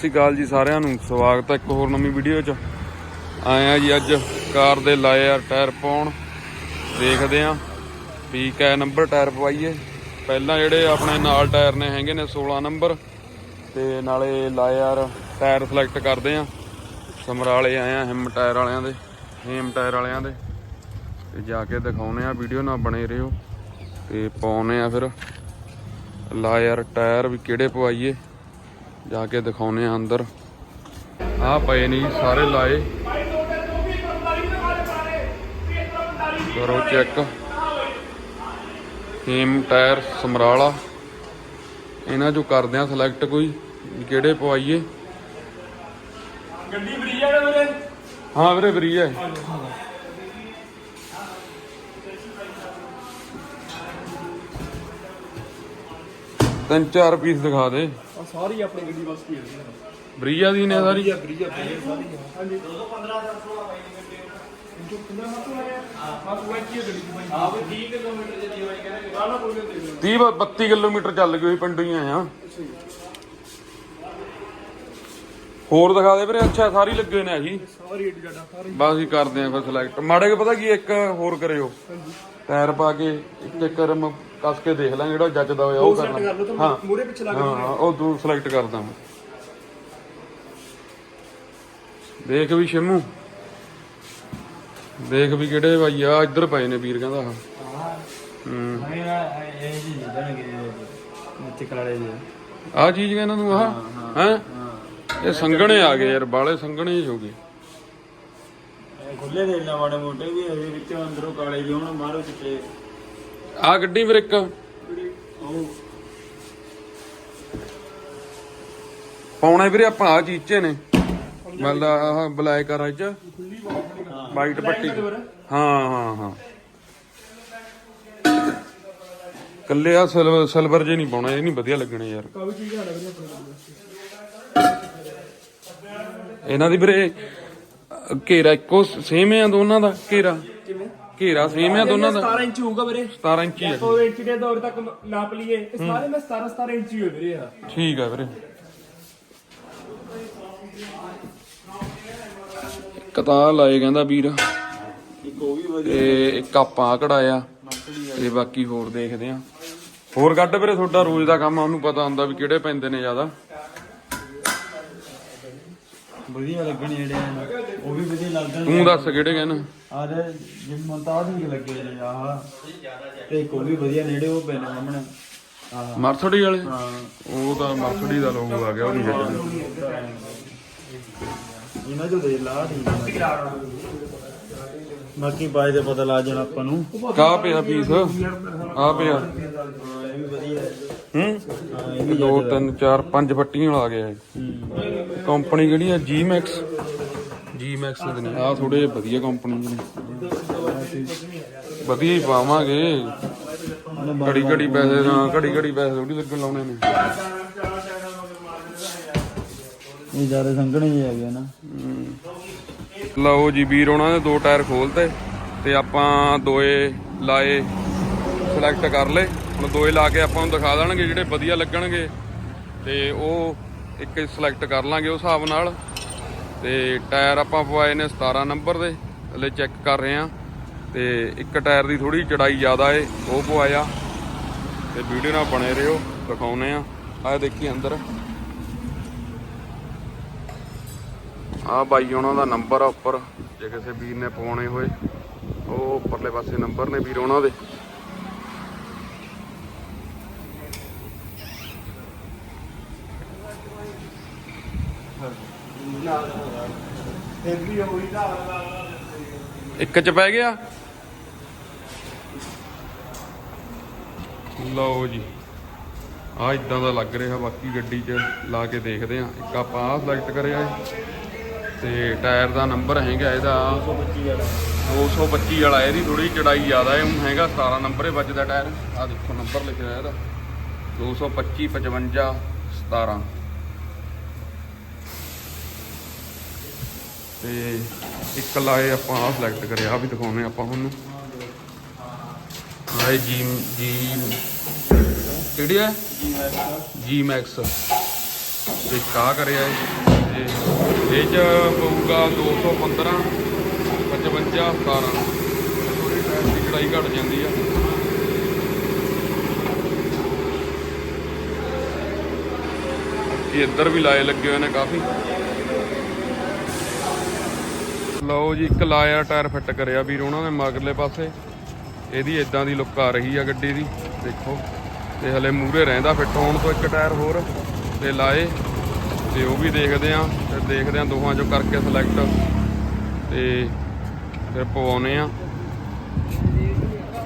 ਸ਼੍ਰੀ ਅਕਾਲ ਜੀ ਸਾਰਿਆਂ ਨੂੰ। ਸਵਾਗਤ ਹੈ ਇੱਕ ਹੋਰ ਨਵੀਂ ਵੀਡੀਓ 'ਚ। ਆਇਆ ਜੀ ਅੱਜ ਕਾਰ ਦੇ ਲਾਏ ਆ ਟਾਇਰ ਪਾਉਣ। ਦੇਖਦੇ ਆ ਵੀ ਕੈ ਨੰਬਰ ਟਾਇਰ ਪਵਾਈਏ। ਪਹਿਲਾਂ ਜਿਹੜੇ ਆਪਣੇ ਨਾਲ ਟਾਇਰ ਨੇ ਹੈਗੇ ਨੇ 16 ਨੰਬਰ ਤੇ ਨਾਲੇ ਲਾਏ ਯਾਰ ਟਾਇਰ ਸਿਲੈਕਟ ਕਰਦੇ ਆ ਸਮਰਾਲੇ ਆਏ ਆ ਹਿੰਮ ਟਾਇਰ ਵਾਲਿਆਂ ਦੇ, ਹੇਮ ਟਾਇਰ ਵਾਲਿਆਂ ਦੇ। ਤੇ ਜਾ ਕੇ ਦਿਖਾਉਨੇ ਆ ਵੀਡੀਓ ਨਾਲ ਬਣੇ ਰਹੋ। ਤੇ ਪਾਉਨੇ ਆ ਫਿਰ। ਲਾ ਯਾਰ ਟਾਇਰ ਵੀ ਕਿਹੜੇ ਪਵਾਈਏ। ਜਾ ਕੇ ਦਿਖਾਉਨੇ ਆ ਅੰਦਰ। ਆ ਪਏ ਨਹੀਂ ਸਾਰੇ ਲਾਏ। ਕਰੋ ਚੈੱਕ। ਹੇਮ ਟਾਇਰ ਸਮਰਾਲਾ। ਇਹਨਾਂ ਚੋਂ ਕਰਦੇ ਆ ਸਿਲੈਕਟ ਕੋਈ ਕਿਹੜੇ ਪਵਾਈਏ। ਗੱਡੀ ਬਰੀ ਆ ਵੀਰੇ ਹਾਂ ਵੀਰੇ ਫਰੀ ਹੈ ਤਿੰਨ ਚਾਰ ਪੀਸ ਦਿਖਾ ਦੇ। ਸਾਰੀ ਆਪਣੀ ਗੱਡੀ ਬਸ ਕੀ ਹੈ ਬਰੀਆ ਦੀ ਨੇ ਸਾਰੀ? ਬਰੀਆ ਬਰੀਆ ਬਰੀਆ ਸਾਰੀ ਹਾਂਜੀ 215 ਜੋ 15 ਮਤ ਆ। ਗਿਆ ਹਾਂ। ਕੋਈ ਕੀ ਗੱਡੀ ਦੀ ਬਾਈ। ਵੀ 30 ਕਿਲੋਮੀਟਰ ਦੀ ਬਾਈ ਕਹਿੰਦੇ ਨਾ ਨਾ ਕੋਈ ਨਹੀਂ। ਦੇ 30 32 ਕਿਲੋਮੀਟਰ ਚੱਲ ਗਈ ਹੋਈ ਪਿੰਡੋਂ ਹੀ ਆਇਆ ਹੋਰ ਦਿਖਾ ਦੇ ਵੀਰੇ ਅੱਛਾ ਸਾਰੀ ਲੱਗੇ ਨੇ ਆਹੀ ਸਾਰੀ ਏਡੀ ਡਾਟਾ ਸਾਰੀ ਬਸ ਹੀ ਕਰਦੇ ਆਂ ਫਿਰ ਸਿਲੈਕਟ ਮਾੜੇ ਕੇ ਪਤਾ ਕੀ ਇੱਕ ਹੋਰ ਕਰਿਓ। ਟਾਇਰ ਪਾ ਕੇ ਇੱਕ ਇੱਕ ਰਮ ਕੱਸ ਕੇ ਦੇਖ ਲਾਂਗੇ ਜਿਹੜਾ ਜੱਜਦਾ ਹੋਇਆ ਉਹ ਸੈੱਟ ਕਰ ਲਓ ਕਰਨਾ ਤਾਂ ਹਾਂ। ਮੂਰੇ ਪਿੱਛੇ ਲਾ ਕੇ ਹਾਂ ਹਾਂ, ਉਹ ਦੂਰ ਸਿਲੈਕਟ ਕਰਦਾ ਮੈਂ। ਦੇਖ ਵੀ ਸ਼ਿਮੂ। ਦੇਖ ਵੀ ਕਿਹੜੇ ਭਾਈ ਆ ਇੱਧਰ ਪਏ ਨੇ ਵੀਰ ਕਹਿੰਦਾ ਆਹ। ਹੂੰ। ਇਹ ਜੀ ਜਾਣਗੇ ਨੀਚੇ ਕਲਾੜੇ ਜੀ ਆ ਚੀਜ਼ ਕਹਿੰਦਾ ਤੂੰ ਆਹ ਹੈ? ਇਹ ਸੰਗਣੇ ਆ ਗਏ ਯਾਰ ਬਾਲੇ ਸੰਗਣੇ ਹੀ ਹੋ ਗਏ। ਖੁੱਲੇ ਦੇ ਨਾ ਮਾੜੇ ਮੋਟੇ ਵੀ ਇਹਦੇ ਵਿੱਚੋਂ ਅੰਦਰੋਂ ਕਾਲੇ ਜਿਹੇ ਹੁਣ ਮਾਰੋ ਚਿੱਟੇ। ਆ ਗੱਡੀ ਫਿਰ ਇੱਕ। ਪਾਉਣਾ ਵੀਰੇ ਆਪਾਂ ਆ ਚੀਚੇ ਨੇ। ਮਤਲਬ ਆਹ ਬਲੈਕ ਆ ਚ ਵਾਈਟ ਪੱਟੀ। ਹਾਂ ਹਾਂ ਹਾਂ। ਕੱਲੇ ਆ ਸਿਲਵਰ ਸਿਲਵਰ ਜੇ ਨਹੀਂ ਪਾਉਣਾ ਇਹ ਨਹੀਂ ਵਧੀਆ ਲੱਗਣੇ ਯਾਰ। ਇਹਨਾਂ ਦੀ ਵੀਰੇ ਘੇਰਾ ਇੱਕੋ ਸੇਮ ਆ ਦੋਨਾਂ ਦਾ ਘੇਰਾ? ਘੇਰਾ ਸੇਮ ਆ ਦੋਨਾਂ ਦਾ 17 ਇੰਚ ਹੋਊਗਾ ਵੀਰੇ। 17 ਇੰਚੀ ਆ 100 ਇੰਚ ਦੇ ਦੌਰ ਤੱਕ ਨਾਪ ਲਈਏ। ਇਹ ਸਾਰੇ ਮੈਂ 17 17 ਇੰਚ ਹੀ ਹੋਏ ਵੀਰੇ ਆ। ਠੀਕ ਆ ਵੀਰੇ। ਇੱਕ ਤਾਂ ਲਾਏ ਕਹਿੰਦਾ ਵੀਰ। ਇੱਕ ਉਹ ਵੀ ਵਧੀਆ ਤੇ ਇੱਕ ਆਪਾਂ ਕਢਾਇਆ। ਤੇ ਬਾਕੀ ਹੋਰ ਦੇਖਦੇ ਆ। ਹੋਰ ਕੱਢ ਵੀਰੇ ਤੁਹਾਡਾ ਰੋਜ਼ ਦਾ ਕੰਮ ਆ ਉਹਨੂੰ ਪਤਾ ਹੁੰਦਾ ਵੀ ਕਿਹੜੇ ਪੈਂਦੇ ਨੇ ਜ਼ਿਆਦਾ। ਵਧੀਆ ਲੱਗਣ ਜਿਹੜੇ ਆ। ਉਹ ਵੀ ਵਧੀਆ ਲੱਗਣ ਤੂੰ ਦੱਸ ਕਿਹੜੇ ਕਹਿਣਾ? ਆਰੇ ਜਿਮ ਮਤਾਦ ਵੀ ਲੱਗੇ ਨੇ ਆਹ। ਤੇ ਇੱਕ ਉਹ ਵੀ ਵਧੀਆ ਨੇੜੇ ਉਹ ਪੈਣਾ ਸਾਹਮਣੇ। ਆਹ। ਮਰਸਡੀ ਵਾਲੇ? ਹਾਂ। ਉਹ ਤਾਂ ਮਰਸਡੀ ਦਾ ਲੋਗੋ ਆ ਗਿਆ ਉਹ ਨਹੀਂ ਜੱਜਣਾ ਇਹਨਾਂ ਜੋ ਦੇ ਲਾ ਠੀਕ ਆ। ਬਾਕੀ ਬਾਈ ਦੇ ਪਤਾ ਲੱਗ ਜਾਣਾ ਆਪਾਂ ਨੂੰ। ਕਾ ਪਿਆ ਪੀਸ ਆ ਪਿਆ। ਇਹ ਵੀ ਵਧੀਆ ਹੈ। ਹੂੰ? ਹਾਂ ਇਹ ਵੀ 2 3 4 5 ਫੱਟੀਆਂ ਵਾਲਾ ਆ ਗਿਆ ਕੰਪਨੀ ਕਿਹੜੀ ਆ? ਜੀ ਮੈਕਸ ਜੀ ਮੈਕਸ ਦੇ ਨੇ ਆ ਥੋੜੇ ਵਧੀਆ ਕੰਪਨੀ ਦੇ ਨੇ। ਵਧੀਆ ਹੀ ਪਾਵਾਂਗੇ। ਘੜੀ ਘੜੀ ਪੈਸੇ ਹਾਂ ਘੜੀ ਘੜੀ ਪੈਸੇ ਥੋੜੀ ਲੱਗਣ ਲਾਉਣੇ ਨੇ। ਇਹ ਜ਼ਿਆਦਾ ਸੰਘਣੇ ਜਿਹੇ ਹੈਗੇ ਨਾ। ਲਓ ਜੀ ਵੀਰ ਉਹਨਾਂ ਨੇ ਦੋ ਟਾਇਰ ਖੋਲਤੇ ਤੇ ਆਪਾਂ ਦੋਏ ਲਾਏ ਸਿਲੈਕਟ ਕਰ ਲਏ। ਹੁਣ ਦੋਏ ਲਾ ਕੇ ਆਪਾਂ ਨੂੰ ਦਿਖਾ ਦੇਣਗੇ ਜਿਹੜੇ ਵਧੀਆ ਲੱਗਣਗੇ। ਤੇ ਉਹ ਇੱਕ ਸਿਲੈਕਟ ਕਰ ਲਾਂਗੇ ਉਸ ਹਿਸਾਬ ਨਾਲ। ਤੇ ਟਾਇਰ ਆਪਾਂ ਪਵਾਏ ਨੇ 17 ਨੰਬਰ ਦੇ, ਹਲੇ ਚੈੱਕ ਕਰ ਰਹੇ ਆ ਤੇ ਇੱਕ ਟਾਇਰ ਦੀ ਥੋੜੀ ਚੜਾਈ ਜ਼ਿਆਦਾ ਏ, ਉਹ ਪਵਾਇਆ। ਤੇ ਵੀਡੀਓ ਨਾਲ ਬਣੇ ਰਹੋ ਦਿਖਾਉਨੇ ਆ ਆਹ ਦੇਖੀ ਅੰਦਰ। ਆ ਬਾਈ ਉਹਨਾਂ ਦਾ ਨੰਬਰ ਆ ਉੱਪਰ, ਜੇ ਕਿਸੇ ਵੀਰ ਨੇ ਪਵਾਉਣੇ ਹੋਏ, ਉਹ ਉੱਪਰਲੇ ਪਾਸੇ ਨੰਬਰ ਨੇ ਵੀਰ ਉਹਨਾਂ ਦੇ। ਫਿਰ ਵੀ ਹੋਈ ਨਾ ਇੱਕ ਚ ਪੈ ਗਿਆ? ਲਓ ਜੀ। ਆ ਇਦਾਂ ਦਾ ਲੱਗ ਰਿਹਾ, ਬਾਕੀ ਗੱਡੀ 'ਚ ਲਾ ਕੇ ਦੇਖਦੇ ਆ ਇੱਕ ਆਪਾਂ ਆਹ ਸਿਲੈਕਟ ਕਰਿਆ ਏ ਤੇ ਟਾਇਰ ਦਾ ਨੰਬਰ ਹੈਗਾ ਇਹਦਾ। 25 ਵਾਲਾ 225 ਵਾਲਾ, ਇਹਦੀ ਥੋੜੀ ਚੜਾਈ ਜ਼ਿਆਦਾ ਹੈ, ਹੁਣ ਹੈਗਾ 17 ਨੰਬਰ ਹੀ ਵੱਜਦਾ ਟਾਇਰ। ਆ ਦੇਖੋ ਨੰਬਰ ਲਿਖਿਆ ਇਹਦਾ। 225 55 17 ਤੇ ਇੱਕ ਲਾਏ ਆਪਾਂ ਆ ਸਿਲੈਕਟ ਕਰਿਆ ਆ ਵੀ ਦਿਖਾਉਨੇ ਆਪਾਂ ਹੁਣ ਆਏ ਜੀ ਜੀ ਕਿਹੜੀ ਹੈ ਜੀ ਮੈਕਸ ਇੱਕ ਆ ਕਰਿਆ ਏ ਇਹ ਚ ਪਊਗਾ 215 55 17 ਥੋੜੀ ਟਾਇਰ ਦੀ ਚੜਾਈ ਘਟ ਜਾਂਦੀ ਆ। ਇਹ ਇੱਧਰ ਵੀ ਲਾਏ ਲੱਗੇ ਹੋਏ ਨੇ ਕਾਫੀ। ਲਓ ਜੀ, ਇੱਕ ਲਾਇਆ ਟਾਇਰ ਫਿੱਟ ਕਰਿਆ ਵੀਰ ਉਹਨਾਂ ਨੇ ਮਗਰਲੇ ਪਾਸੇ। ਇਹਦੀ ਇਦਾਂ ਦੀ ਲੁੱਕ ਆ ਰਹੀ ਆ ਗੱਡੀ ਦੀ, ਦੇਖੋ। ਤੇ ਹਲੇ ਮੂਰੇ ਰਹਿੰਦਾ ਫਿੱਟ ਹੋਣ ਤੋਂ ਇੱਕ ਟਾਇਰ ਹੋਰ, ਤੇ ਲਾਏ। ਤੇ ਉਹ ਵੀ ਦੇਖਦੇ ਆ, ਤੇ ਦੇਖਦੇ ਆ ਦੋਹਾਂ ਚੋਂ ਕਰਕੇ ਸਿਲੈਕਟ ਤੇ ਫਿਰ ਪਵਾਉਨੇ ਆ।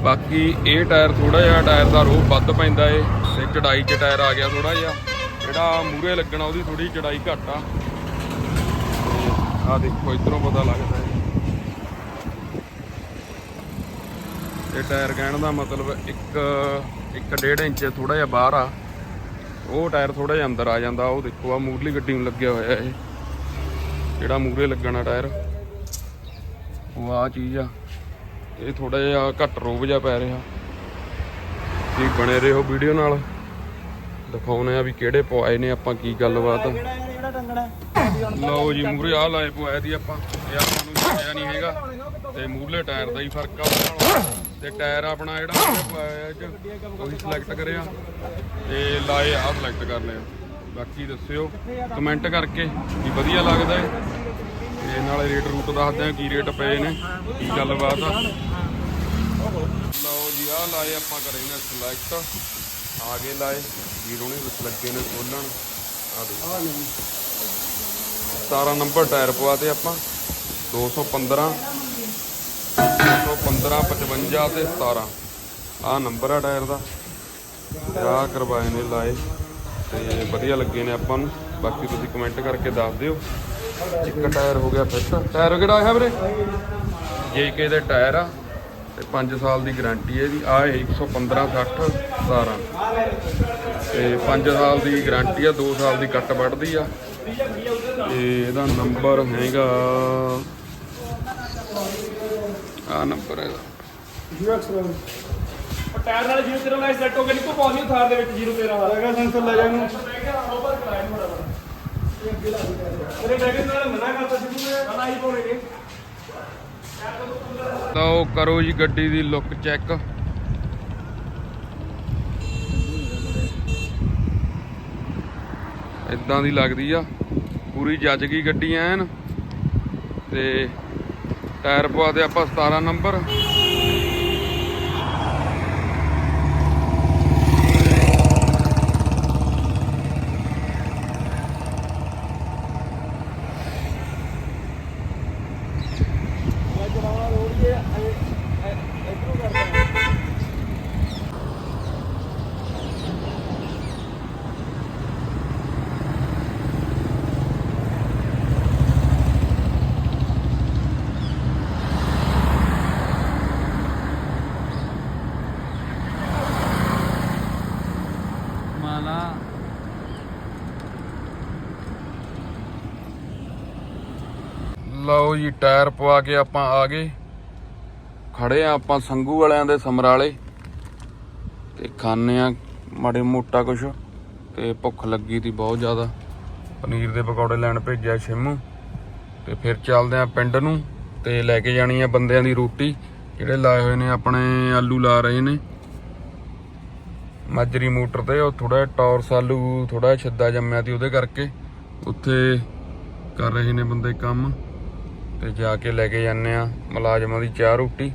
ਬਾਕੀ ਇਹ ਟਾਇਰ ਥੋੜਾ ਜਿਹਾ ਟਾਇਰ ਦਾ ਰੋਹ ਵੱਧ ਪੈਂਦਾ ਏ, ਤੇ ਚੜਾਈ 'ਚ ਟਾਇਰ ਆ ਗਿਆ ਥੋੜਾ ਜਿਹਾ। ਜਿਹੜਾ ਮੂਰੇ ਲੱਗਣਾ ਉਹਦੀ ਥੋੜੀ ਚੜਾਈ ਘੱਟ ਆ। ਆ ਦੇਖੋ, ਇਧਰੋਂ ਪਤਾ ਲੱਗਦਾ ਹੈ। ਇਹ ਟਾਇਰ ਕਹਿਣ ਦਾ ਮਤਲਬ ਇੱਕ ਇੱਕ ਡੇਢ ਇੰਚ ਥੋੜਾ ਜਿਹਾ ਬਾਹਰ ਆ। ਉਹ ਟਾਇਰ ਥੋੜਾ ਜਿਹਾ ਅੰਦਰ ਆ ਜਾਂਦਾ, ਉਹ ਦੇਖੋ ਆ ਮੂਰਲੀ ਗੱਡੀ ਨੂੰ ਲੱਗਿਆ ਹੋਇਆ ਇਹ। ਜਿਹੜਾ ਮੂਰੇ ਲੱਗਣਾ ਟਾਇਰ। ਉਹ ਆ ਚੀਜ਼ ਆ। ਇਹ ਥੋੜਾ ਜਿਹਾ ਘੱਟ ਰੋਬ ਜਿਹਾ ਪੈ ਰਿਹਾ। ਜੀ ਬਣੇ ਰਹੋ ਵੀਡੀਓ ਨਾਲ। ਦਿਖਾਉਨੇ ਆ ਵੀ ਕਿਹੜੇ ਪਵਾਏ ਨੇ ਆਪਾਂ ਕੀ ਗੱਲਬਾਤ। ਆ ਲਓ ਜੀ ਮੂਰੇ ਆ ਲਾਏ ਪਵਾਇਆ ਦੀ ਆਪਾਂ। ਇਹ ਆਪਾਂ ਨੂੰ ਜਾਣਿਆ ਨਹੀਂ ਹੈਗਾ। ਤੇ ਮੂਰਲੇ ਟਾਇਰ ਦਾ ਹੀ ਫ਼ਰਕ ਆ ਉਹਦੇ ਨਾਲ। ਤੇ ਟਾਇਰ ਆਪਣਾ ਜਿਹੜਾ ਇਹ ਚ ਉਹੀ ਸਿਲੈਕਟ ਕਰਿਆ। ਤੇ ਲਾਏ ਆ ਸਿਲੈਕਟ ਕਰ ਲਿਆ। ਬਾਕੀ ਦੱਸਿਓ ਕਮੈਂਟ ਕਰਕੇ ਵੀ ਵਧੀਆ ਲੱਗਦਾ ਹੈ। ਤੇ ਨਾਲੇ ਰੇਟ ਰੂਟ ਦੱਸਦੇ ਆ ਕੀ ਰੇਟ ਪਏ ਨੇ ਕੀ ਗੱਲਬਾਤ ਆ। ਲਓ ਜੀ ਆ ਲਾਏ ਆਪਾਂ ਕਰੇ ਨੇ ਸਿਲੈਕਟ ਆਗੇ ਲਾਏ। ਵੀਰੋਂ ਨੇ ਲੱਗੇ ਨੇ ਖੋਲਣ। ਆ ਦੇਖੋ। 17 ਨੰਬਰ ਟਾਇਰ ਪਵਾਤੇ ਆਪਾਂ। 215 215 55 ਤੇ 17 ਆ ਨੰਬਰ ਆ ਟਾਇਰ ਦਾ। ਆ ਕਰਵਾਏ ਨੇ, ਲਾਏ। ਤੇ ਵਧੀਆ ਲੱਗੇ ਨੇ ਆਪਾਂ ਨੂੰ। ਬਾਕੀ ਤੁਸੀਂ ਕਮੈਂਟ ਕਰਕੇ ਦੱਸ ਦਿਓ। ਇੱਕ ਟਾਇਰ ਹੋ ਗਿਆ ਫਿੱਟ। ਟਾਇਰ ਕਿਹੜਾ ਹੈ ਵੀਰੇ? ਜੇਕੇ ਦੇ ਟਾਇਰ ਆ। ਤੇ 5 ਸਾਲ ਦੀ ਗਾਰੰਟੀ ਹੈ ਇਹਦੀ। ਆ 115 60 17 ਤੇ 5 ਸਾਲ ਦੀ ਗਾਰੰਟੀ ਆ। 2 ਸਾਲ ਦੀ ਕੱਟ ਵੱਢਦੀ ਆ। ਤੇ ਇਹਦਾ ਨੰਬਰ ਹੈਗਾ ਆ ਨੰਬਰ ਉਹ ਟਾਇਰ ਨਾਲ ਜੀਰੋ ਤੇਰਾ ਨਾਲ ਸੈੱਟ ਹੋ ਗਿਆ ਨਿੱਕੋ ਪਾਉਣੀ ਥਾਰ ਦੇ ਵਿੱਚ ਜੀਰੋ ਤੇਰਾ ਹਾਲ ਹੈਗਾ ਸੈਂਸਰ ਲੈ ਜਾ ਇਹਨੂੰ। ਤੇਰੇ ਬੈਗ ਨਾਲ ਮਨਾ ਕਰਤਾ ਸੀ ਤੂੰ ਨਾ ਹੀ ਪਾਉਣਗੇ ਲਓ ਕਰੋ ਜੀ ਗੱਡੀ ਦੀ ਲੁੱਕ ਚੈੱਕ ਇਦਾਂ ਦੀ ਲੱਗਦੀ ਆ। ਪੂਰੀ ਜੱਜ ਗਈ ਗੱਡੀ ਐਨ। ਤੇ ਟਾਇਰ ਪਵਾ ਦੇ ਆਪਾਂ 17 ਨੰਬਰ ਚਲਾਉਣਾ ਰੋਡ ਜੇ ਇਧਰੋਂ ਕਰਦਾ ਮਾਲਾ ਲਓ ਜੀ, ਟਾਇਰ ਪਵਾ ਕੇ ਆਪਾਂ ਆ ਗਏ। ਖੜੇ ਆ ਆਪਾਂ ਸੰਗੂ ਵਾਲਿਆਂ ਦੇ ਸਮਰਾਲੇ। ਤੇ ਖਾਣੇ ਆ ਮਾੜੇ ਮੋਟਾ ਕੁਛ, ਤੇ ਭੁੱਖ ਲੱਗੀ ਤੀ ਬਹੁਤ ਜ਼ਿਆਦਾ। ਪਨੀਰ ਦੇ ਪਕੌੜੇ ਲੈਣ ਭੇਜਿਆ ਸ਼ਿਮੂ। ਤੇ ਫਿਰ ਚੱਲਦੇ ਆ ਪਿੰਡ ਨੂੰ, ਤੇ ਲੈ ਕੇ ਜਾਣੀ ਆ ਬੰਦਿਆਂ ਦੀ ਰੋਟੀ, ਜਿਹੜੇ ਲਾਏ ਹੋਏ ਨੇ ਆਪਣੇ ਆਲੂ ਲਾ ਰਹੇ ਨੇ। ਮਾਜਰੀ ਮੋਟਰ ਤੇ, ਉਹ ਥੋੜਾ ਟੌਰਸ ਆਲੂ ਥੋੜਾ ਛਿੱਦਾ ਜੰਮਿਆ ਤੀ ਉਹਦੇ ਕਰਕੇ। ਉੱਥੇ ਕਰ ਰਹੇ ਨੇ ਬੰਦੇ ਕੰਮ। ਤੇ ਜਾ ਕੇ ਲੈ ਕੇ ਜਾਂਦੇ ਆ ਮੁਲਾਜ਼ਮਾਂ ਦੀ ਚਾਹ ਰੋਟੀ।